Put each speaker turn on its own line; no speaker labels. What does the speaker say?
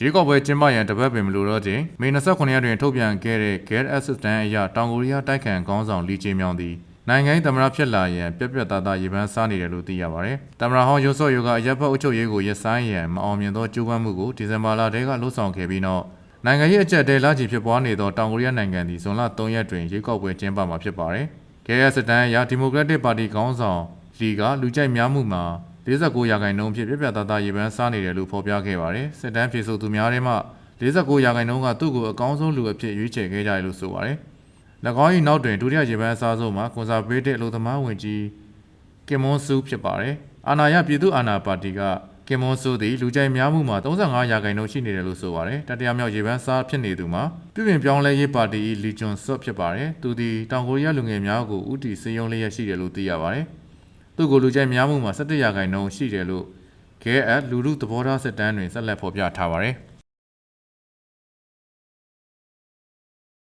ရေကောက်ပွဲကျင်းပရန်တပတ်ပင်မလိုတော့ချိန်မေ29ရက်တွင်ထုတ်ပြန်ခဲ့တဲ့ Get Assistant အရတောင်ကိုရီးယားတိုက်ခိုင်ခေါင်းဆောင်လီချေမြောင်သည်နိုင်ငံရေးသမ္မတဖြစ်လာရန်ပြက်ပြက်သားသားရေပန်းစားနေတယ်လို့သိရပါတယ်။သမ္မတဟောင်းယိုဆော့ယိုကအရက်ဘတ်အုပ်ချုပ်ရေးကိုရပ်ဆိုင်းရန်မအောင်မြင်သောကြိုးပမ်းမှုကိုဒီဇင်ဘာလတည်းကလှုပ်ဆောင်ခဲ့ပြီးနောက်နိုင်ငံရေးအကြက်တဲလာချီဖြစ်ပွားနေသောတောင်ကိုရီးယားနိုင်ငံသည်ဇွန်လ3ရက်တွင်ရေကောက်ပွဲကျင်းပမှာဖြစ်ပါတယ်။ Get Assistant အရဒီမိုကရက်တစ်ပါတီခေါင်းဆောင်လီကလူကြိုက်များမှုမှာ 49ရာခိုင်နှုန်းဖြင့်ပြက်ပြက်သားသားရေပန်းစားနေတယ်လို့ဖော်ပြခဲ့ပါတယ်။စစ်တမ်းဖြေဆိုသူများထဲမှ49ရာခိုင်နှုန်းကသူ့ကိုအကောင်းဆုံးလူအဖြစ်ရွေးချယ်ခဲ့ကြတယ်လို့ဆိုပါတယ်။၎င်း၏နောက်တွင်ဒုတိယရေပန်းအစားဆုံးမှာကွန်ဆာဗေးတစ်အလို့သမားဝင်ကြီးကင်မွန်ဆူဖြစ်ပါတယ်။အာဏာရပြည်သူ့အာဏာပါတီကကင်မွန်ဆူသည်လူကြိုက်များမှုမှာ35ရာခိုင်နှုန်းရှိနေတယ်လို့ဆိုပါတယ်။တတိယမြောက်ရေပန်းစားဖြစ်နေသူမှာပြည်ပင်ပြောင်းလဲရေးပါတီ၏လီဂျွန်ဆော့ဖြစ်ပါတယ်။သူသည်တောင်ကိုရီးယားလူငယ်များကိုဥတီစေယုံလျက်ရှိတယ်လို့သိရပါတယ်။ သူ့ကိုလူကြိုက်များမှုမှာ17ရာခိုင်နှုန်းရှိတယ်လို့ KF လူမှုသဘောထားစစ်တမ်းတွင်ဆက်လက်ဖော်ပြထားပါတယ်။